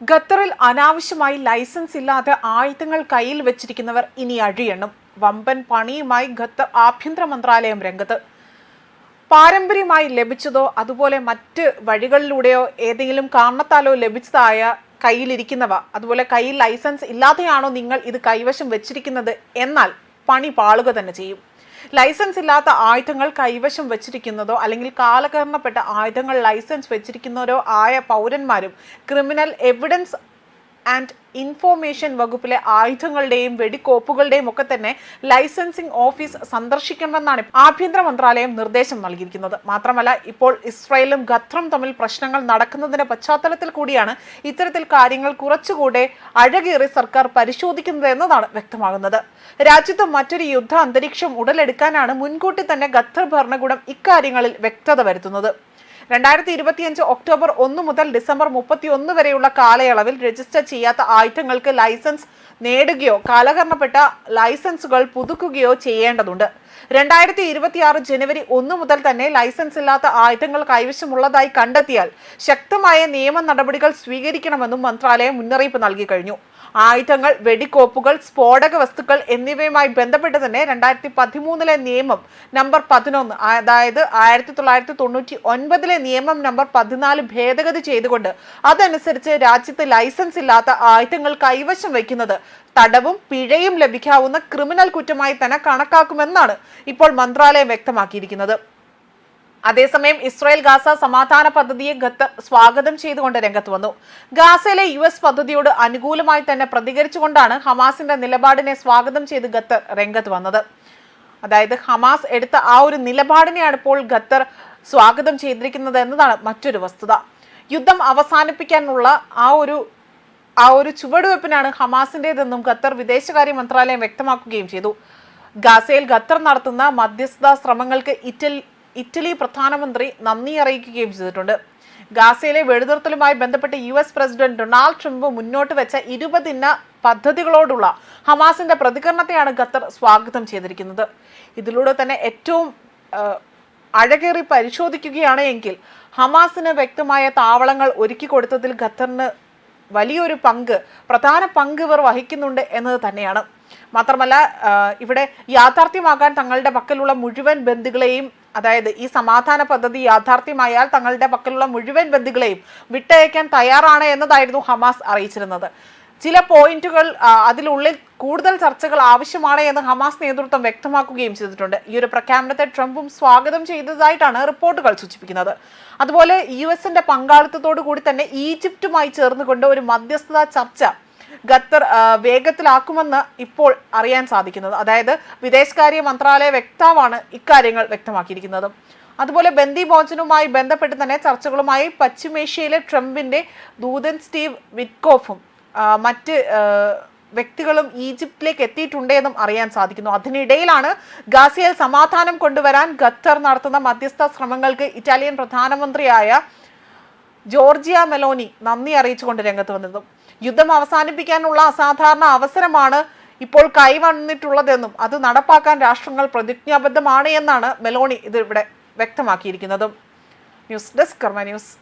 ഖത്തറിൽ അനാവശ്യമായി ലൈസൻസ് ഇല്ലാതെ ആയുധങ്ങൾ കയ്യിൽ വെച്ചിരിക്കുന്നവർ ഇനി അഴിയണം വമ്പൻ പണിയുമായി ഖത്തർ ആഭ്യന്തര മന്ത്രാലയം രംഗത്ത്. പാരമ്പര്യമായി ലഭിച്ചതോ അതുപോലെ മറ്റ് വഴികളിലൂടെയോ ഏതെങ്കിലും കാരണത്താലോ ലഭിച്ചതായ കയ്യിലിരിക്കുന്നവ അതുപോലെ കയ്യിൽ ലൈസൻസ് ഇല്ലാതെയാണോ നിങ്ങൾ ഇത് കൈവശം വെച്ചിരിക്കുന്നത് എന്നാൽ പണി പാളുക തന്നെ ചെയ്യും. ലൈസൻസ് ഇല്ലാത്ത ആയുധങ്ങൾ കൈവശം വെച്ചിരിക്കുന്നതോ അല്ലെങ്കിൽ കാലകരണപ്പെട്ട ആയുധങ്ങൾ ലൈസൻസ് വെച്ചിരിക്കുന്നവരോ ആയ പൗരന്മാരും ക്രിമിനൽ എവിഡൻസ് ആൻഡ് ഇൻഫോർമേഷൻ വകുപ്പിലെ ആയുധങ്ങളുടെയും വെടിക്കോപ്പുകളുടെയും ഒക്കെ തന്നെ ലൈസൻസിംഗ് ഓഫീസ് സന്ദർശിക്കണമെന്നാണ് ആഭ്യന്തര മന്ത്രാലയം നിർദ്ദേശം നൽകിയിരിക്കുന്നത്. മാത്രമല്ല ഇപ്പോൾ ഇസ്രായേലും ഖത്തറും തമ്മിൽ പ്രശ്നങ്ങൾ നടക്കുന്നതിന്റെ പശ്ചാത്തലത്തിൽ കൂടിയാണ് ഇത്തരത്തിൽ കാര്യങ്ങൾ കുറച്ചുകൂടെ അഴകേറി സർക്കാർ പരിശോധിക്കുന്നത് എന്നതാണ് വ്യക്തമാകുന്നത്. രാജ്യത്ത് മറ്റൊരു യുദ്ധ അന്തരീക്ഷം ഉടലെടുക്കാനാണ് മുൻകൂട്ടി തന്നെ ഖത്തർ ഭരണകൂടം ഇക്കാര്യങ്ങളിൽ വ്യക്തത വരുത്തുന്നത്. രണ്ടായിരത്തി ഇരുപത്തിയഞ്ച് ഒക്ടോബർ ഒന്ന് മുതൽ ഡിസംബർ മുപ്പത്തി ഒന്ന് വരെയുള്ള കാലയളവിൽ രജിസ്റ്റർ ചെയ്യാത്ത ആയുധങ്ങൾക്ക് ലൈസൻസ് നേടുകയോ കാലഹരണപ്പെട്ട ലൈസൻസുകൾ പുതുക്കുകയോ ചെയ്യേണ്ടതുണ്ട്. രണ്ടായിരത്തി ഇരുപത്തിയാറ് ജനുവരി ഒന്ന് മുതൽ തന്നെ ലൈസൻസ് ഇല്ലാത്ത ആയുധങ്ങൾ കൈവശമുള്ളതായി കണ്ടെത്തിയാൽ ശക്തമായ നിയമ നടപടികൾ സ്വീകരിക്കണമെന്നും മന്ത്രാലയം മുന്നറിയിപ്പ് നൽകി കഴിഞ്ഞു. ആയുധങ്ങൾ വെടിക്കോപ്പുകൾ സ്ഫോടക വസ്തുക്കൾ എന്നിവയുമായി ബന്ധപ്പെട്ട് തന്നെ രണ്ടായിരത്തി പതിമൂന്നിലെ നിയമം നമ്പർ പതിനൊന്ന് അതായത് ആയിരത്തി തൊള്ളായിരത്തി തൊണ്ണൂറ്റി ഒൻപതിലെ നിയമം നമ്പർ പതിനാല് ഭേദഗതി ചെയ്തുകൊണ്ട് അതനുസരിച്ച് രാജ്യത്ത് ലൈസൻസ് ഇല്ലാത്ത ആയുധങ്ങൾ കൈവശം വയ്ക്കുന്നത് തടവും പിഴയും ലഭിക്കാവുന്ന ക്രിമിനൽ കുറ്റമായി തന്നെ കണക്കാക്കുമെന്നാണ് ഇപ്പോൾ മന്ത്രാലയം വ്യക്തമാക്കിയിരിക്കുന്നത്. അതേസമയം ഇസ്രായേൽ ഗാസ സമാധാന പദ്ധതിയെ ഖത്തർ സ്വാഗതം ചെയ്തുകൊണ്ട് രംഗത്ത് വന്നു. ഗാസയിലെ യു എസ് പദ്ധതിയോട് അനുകൂലമായി തന്നെ പ്രതികരിച്ചുകൊണ്ടാണ് ഹമാസിന്റെ നിലപാടിനെ സ്വാഗതം ചെയ്ത് ഖത്തർ രംഗത്ത് വന്നത്. അതായത് ഹമാസ് എടുത്ത ആ ഒരു നിലപാടിനെയാണ് ഇപ്പോൾ ഖത്തർ സ്വാഗതം ചെയ്തിരിക്കുന്നത് എന്നതാണ് മറ്റൊരു വസ്തുത. യുദ്ധം അവസാനിപ്പിക്കാനുള്ള ആ ഒരു ആ ഒരു ചുവടുവെപ്പിനാണ് ഹമാസിന്റെതെന്നും ഖത്തർ വിദേശകാര്യ മന്ത്രാലയം വ്യക്തമാക്കുകയും ചെയ്തു. ഗാസയിൽ ഖത്തർ നടത്തുന്ന മധ്യസ്ഥതാ ശ്രമങ്ങൾക്ക് ഇറ്റലി ഇറ്റലി പ്രധാനമന്ത്രി നന്ദി അറിയിക്കുകയും ചെയ്തിട്ടുണ്ട്. ഗാസയിലെ വെടിനിർത്തലുമായി ബന്ധപ്പെട്ട് U S president Donald Trump മുന്നോട്ട് വെച്ച ഇരുപതിന പദ്ധതികളോടുള്ള ഹമാസിന്റെ പ്രതികരണത്തെയാണ് ഖത്തർ സ്വാഗതം ചെയ്തിരിക്കുന്നത്. ഇതിലൂടെ തന്നെ ഏറ്റവും അഴകേറി പരിശോധിക്കുകയാണ് എങ്കിൽ ഹമാസിന് വ്യക്തമായ താവളങ്ങൾ ഒരുക്കി കൊടുത്തതിൽ ഖത്തറിന് വലിയൊരു പങ്ക് പ്രധാന പങ്ക് ഇവർ വഹിക്കുന്നുണ്ട് എന്നത് തന്നെയാണ്. മാത്രമല്ല ഇവിടെ യാഥാർത്ഥ്യമാകാൻ തങ്ങളുടെ പക്കലുള്ള മുഴുവൻ ബന്ധുക്കളെയും അതായത് ഈ സമാധാന പദ്ധതി യാഥാർത്ഥ്യമായാൽ തങ്ങളുടെ പക്കലുള്ള മുഴുവൻ ബന്ധുക്കളെയും വിട്ടയക്കാൻ തയ്യാറാണ് എന്നതായിരുന്നു ഹമാസ് അറിയിച്ചിരുന്നത്. ചില പോയിന്റുകൾ അതിലുള്ളിൽ കൂടുതൽ ചർച്ചകൾ ആവശ്യമാണ് എന്ന് ഹമാസ് നേതൃത്വം വ്യക്തമാക്കുകയും ചെയ്തിട്ടുണ്ട്. ഈ ഒരു പ്രഖ്യാപനത്തെ ട്രംപും സ്വാഗതം ചെയ്തതായിട്ടാണ് റിപ്പോർട്ടുകൾ സൂചിപ്പിക്കുന്നത്. അതുപോലെ യു എസിന്റെ പങ്കാളിത്തത്തോടു കൂടി തന്നെ ഈജിപ്തുമായി ചേർന്നുകൊണ്ട് ഒരു മധ്യസ്ഥത ചർച്ച ഖത്തർ വേഗത്തിലാക്കുമെന്ന് ഇപ്പോൾ അറിയാൻ സാധിക്കുന്നത്. അതായത് വിദേശകാര്യ മന്ത്രാലയ വക്താവാണ് ഇക്കാര്യങ്ങൾ വ്യക്തമാക്കിയിരിക്കുന്നത്. അതുപോലെ ബന്ദി മോചനവുമായി ബന്ധപ്പെട്ട് തന്നെ ചർച്ചകളുമായി പശ്ചിമേഷ്യയിലെ ട്രംപിന്റെ ദൂതൻ സ്റ്റീവ് വിറ്റ്കോഫും മറ്റ് വ്യക്തികളും ഈജിപ്തിലേക്ക് എത്തിയിട്ടുണ്ടെന്നും അറിയാൻ സാധിക്കുന്നു. അതിനിടയിലാണ് ഗാസിയയിൽ സമാധാനം കൊണ്ടുവരാൻ ഖത്തർ നടത്തുന്ന മധ്യസ്ഥ ശ്രമങ്ങൾക്ക് ഇറ്റാലിയൻ പ്രധാനമന്ത്രിയായ ജോർജിയ മെലോനി നന്ദി അറിയിച്ചുകൊണ്ട് രംഗത്ത് വന്നതും. യുദ്ധം അവസാനിപ്പിക്കാനുള്ള അസാധാരണ അവസരമാണ് ഇപ്പോൾ കൈവന്നിട്ടുള്ളതെന്നും അത് നടപ്പാക്കാൻ രാഷ്ട്രങ്ങൾ പ്രതിജ്ഞാബദ്ധമാണ് എന്നാണ് മെലോണി ഇത് ഇവിടെ വ്യക്തമാക്കിയിരിക്കുന്നതും. News desk Karma news.